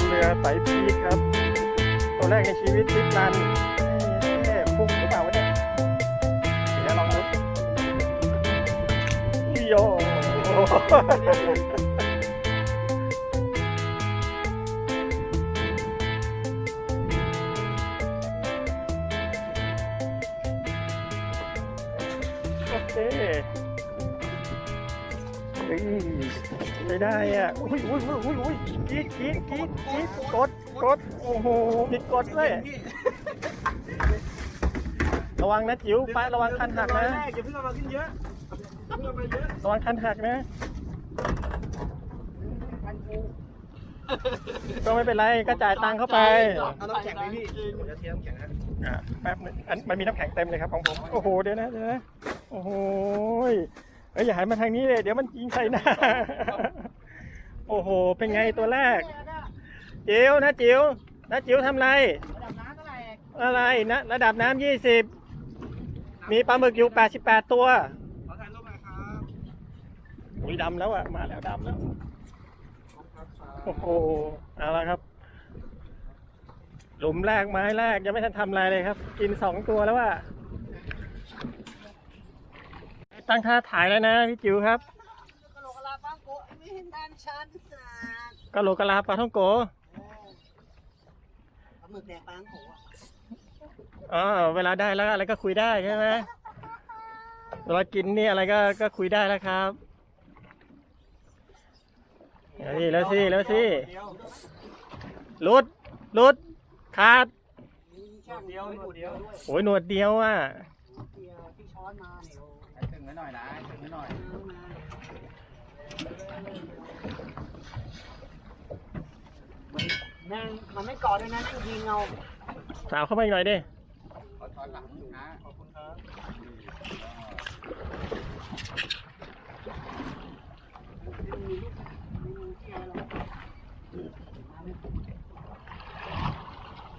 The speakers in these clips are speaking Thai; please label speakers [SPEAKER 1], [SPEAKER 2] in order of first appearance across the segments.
[SPEAKER 1] นเรือไต่พีคครับ ตัวแรกในชีวิตทิพนันเอ๊ะฟุกหรือเปล่าวะเนี่ยเดี๋ยวลองดูโย เฮ้ยไม่ได้อะอุ้ยอุ้ยอุ้ยอุ้ยอุ้ยกรีดกรีดกรีดกรีดกดกดโอ้โหผิดกดเลยระวังนะจิ๋วไประวังคันหักนะ
[SPEAKER 2] อย่าเพิ่งเอามาขึ้นเยอะอย่าเพิ่งเอามาเยอะ
[SPEAKER 1] ระวังคันหักนะก็ไม่เป็นไรก็จ่ายตังค์เข้าไป
[SPEAKER 2] เอาน้ำแข็งไหมพี่ผมจะเทน้ำแข็งให้
[SPEAKER 1] อะแป๊บนึงอันมันมีน้ำแข็งเต็มเลยครับของผม โอ้โหเดี๋ยวนะเดี๋ยวนะโอ้โหย เอ้ยอย่าหันมาทางนี้เลยเดี๋ยวมันยิงใส่หน้า โอ้โห เป็นไงตัวแรกจิ๋วนะจิ๋วนะจิ๋วทำไรอะไรนะระดับน้ำยี่สิบมีปลาหมึกอยู่แปดสิบแปดตัว
[SPEAKER 2] ขอถ่ายรูปหน่อยครับ
[SPEAKER 1] อุ้ยดำแล้วอะมาแล้วดำแล้วโอ้โหเอาละครับ หลุมแรกไม้แรกยังไม่ทันทำอะไรเลยครับ กินสองตัวแล้วว่า ตั้งท่าถ่ายแล้วนะพี่จิ๋วครับ
[SPEAKER 3] กะโหลกกะลาปังโกะไม่เห็นด้านชันสาด
[SPEAKER 1] กะโหลกกะลาปลาท่องโก
[SPEAKER 3] ปลาหมึกแดกปังโกะ
[SPEAKER 1] อ๋อเวลาได้แล้วอะไรก็คุยได้ใช่ไหมเวลากินนี่อะไรก็ก็คุยได้แล้วครับเดี๋ยวสิแล้วสิแล้วสิ
[SPEAKER 2] เดียว
[SPEAKER 1] ลุดลุดขาด
[SPEAKER 3] มีแค่
[SPEAKER 2] เดียวหนูเดียวด้วย
[SPEAKER 1] โอ้ยหนวดเดียวอะ
[SPEAKER 3] เดียวที่ช้อนมาเนี่ยโอ้
[SPEAKER 2] ถึงไว้ หน่อยนะถึงไว้หน่อย
[SPEAKER 3] เอามาแม่งมันไม่ก่อด้วยนะนั่งยิงเอา
[SPEAKER 1] สาวเข้ามาอีกหน่อยดิ
[SPEAKER 2] ขอถอนหลังนะขอบคุณครับ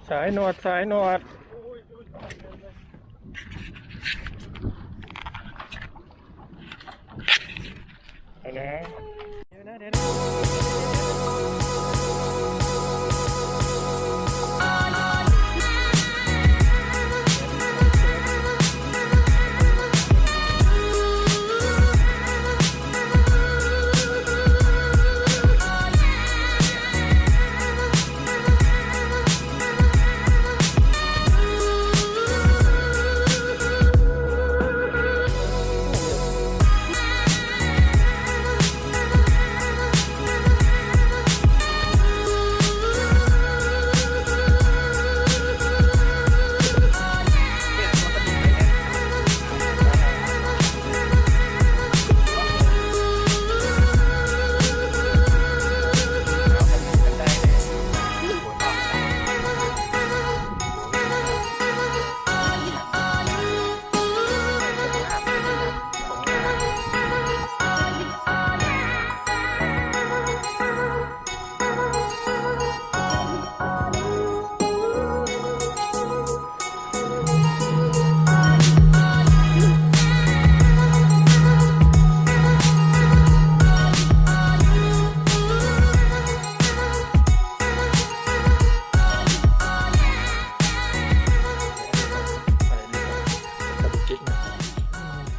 [SPEAKER 1] สายหนวดสายหนวด เอานะเดี๋ยวนะเดี๋ยวนะ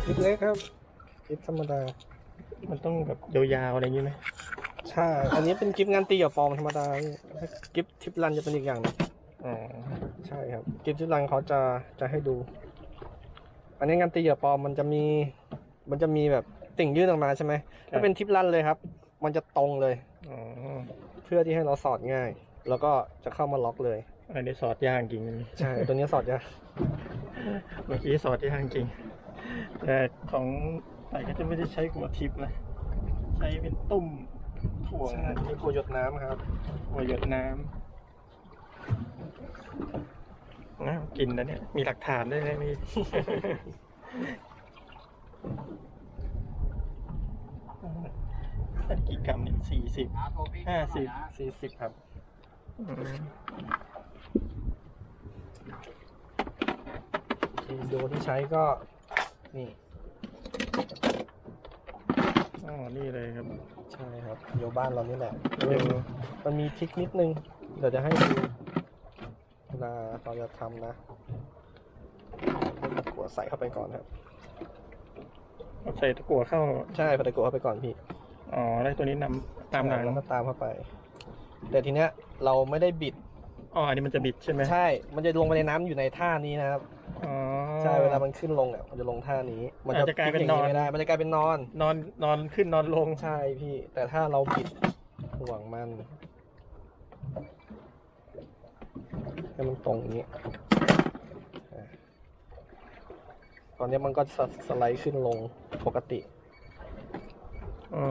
[SPEAKER 1] ลิปเล็กครับคลิปธรรมดา มันต้องแบบยาวๆอะไรอย่างนี้ไหม
[SPEAKER 2] ใช่ อันนี้เป็นกิฟต์งานตีกับฟอร์มธรรมดาพี่ถ้ากิฟต์ทิปรันจะเป็นอีกอย่างหนึง
[SPEAKER 1] อ๋อ
[SPEAKER 2] ใช่ครับกิฟต์ทิปรันเขาจะจะให้ดู อันนี้งานตีกับฟอร์มมันจะมี มันจะมีแบบติ่งยื่นออกมาใช่ไหมถ้าเป็นทิปรันเลยครับ มันจะตรงเลย
[SPEAKER 1] อ๋อ
[SPEAKER 2] เพื่อที่ให้เราสอดง่าย แล้วก็จะเข้ามาล็อกเลย
[SPEAKER 1] อันนี้สอดยากจริง
[SPEAKER 2] ใช่ ตัวนี้สอดยาก
[SPEAKER 1] เมื่อกี้สอดยากจริง แต่ของไต่ก็จะไม่ได้ใช้หัวทิปนะ ใช้เป็นตุ่มถ่วง
[SPEAKER 2] ใช่มีกลัวหยดน้ำครับ
[SPEAKER 1] หัวหยดน้ำนะกินนะเนี่ย มีหลักฐานด้วยนะมีอันกี่กรัมเนี่ยสี่สิบห้าสิบ
[SPEAKER 2] สี่สิบครับทีโดที่ใช้ก็ นี่
[SPEAKER 1] อ๋อนี่เลยครับ
[SPEAKER 2] ใช่ครับโยบ้านเรานี่แหละ
[SPEAKER 1] เออ
[SPEAKER 2] มันมีทริคนิดนึง เดี๋ยวจะให้ดูเวลาเราจะทำนะหัวใส่เข้าไปก่อนครับ
[SPEAKER 1] เอาใส่ตะกั่วเข้า
[SPEAKER 2] ใช่พอตะกัวเข้าไปก่อนพี่
[SPEAKER 1] อ๋อแล้วตัวนี้นำตามหลัง
[SPEAKER 2] แล้วก็ตามเข้าไป แต่ทีเนี้ยเราไม่ได้บิด
[SPEAKER 1] อ๋อ อันนี้มันจะบิดใช่ไหม
[SPEAKER 2] ใช่ มันจะลงไปในน้ำอยู่ในท่านี้นะครับ
[SPEAKER 1] อ๋อ
[SPEAKER 2] ใช่เวลามันขึ้นลงอะมันจะลงท่านี้ มั
[SPEAKER 1] อาจจะกลายเป็น
[SPEAKER 2] พลิ
[SPEAKER 1] นอน
[SPEAKER 2] ไม่ได้ มันจะกลายเป็นนอน
[SPEAKER 1] นอนนอนขึ้นนอนลง
[SPEAKER 2] ใช่พี่ แต่ถ้าเราบิดห่วงมันให้มันตรงอย่างนี้อะตอนนี้มันก็สสไลด์ขึ้นลงปกติ
[SPEAKER 1] อ๋อ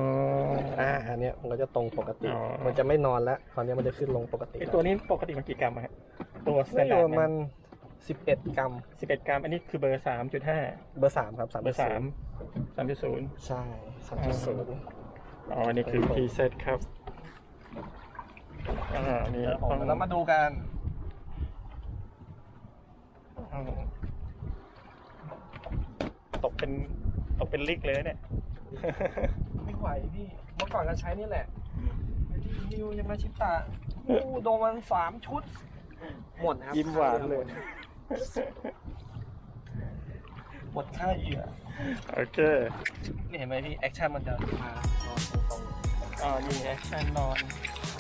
[SPEAKER 2] อ่าอันเนี้ยมันก็จะตรงปกติ
[SPEAKER 1] อ๋อ
[SPEAKER 2] มันจะไม่นอนแล้วตอนนี้มันจะขึ้นลงปกติ
[SPEAKER 1] ไอตัวนี้ปกติมันกี่กรัมอะฮะตัวสแต
[SPEAKER 2] ไม่
[SPEAKER 1] น
[SPEAKER 2] อ
[SPEAKER 1] ดา
[SPEAKER 2] ยู่
[SPEAKER 1] ร์
[SPEAKER 2] ป
[SPEAKER 1] ด
[SPEAKER 2] ระมัน สิบเอ็ดกรัม
[SPEAKER 1] สิบเอ็ดกรัม อันนี้คือเบอร์สามจุดห้า
[SPEAKER 2] เบอร์สามครับสาม
[SPEAKER 1] เบอร์สามสามจุดศูนย์
[SPEAKER 2] ใช่สามจุดศูนย์
[SPEAKER 1] อ๋ออันนี้คือพรีเซตครับอ่านี่
[SPEAKER 2] ผมแล้วมาดูกัน
[SPEAKER 1] อ๋อตกเป็นตกเป็นลิกเลยเนี่ย
[SPEAKER 2] ไม่ไหวพี่ เมื่อก่อนก็ใช้นี่แหละไอ้ที่นิวยังมาชิตะอู้โดนมันสามชุด หมดครับ
[SPEAKER 1] ยิ้มหวานเลย
[SPEAKER 2] หมดค่าเหยื่อ
[SPEAKER 1] โอเค
[SPEAKER 2] นี่เห็นไหมพี่ แอคชั่นมันจะมานอนตรง
[SPEAKER 1] อ๋อนี่แอคชั่นนอน
[SPEAKER 2] ๆ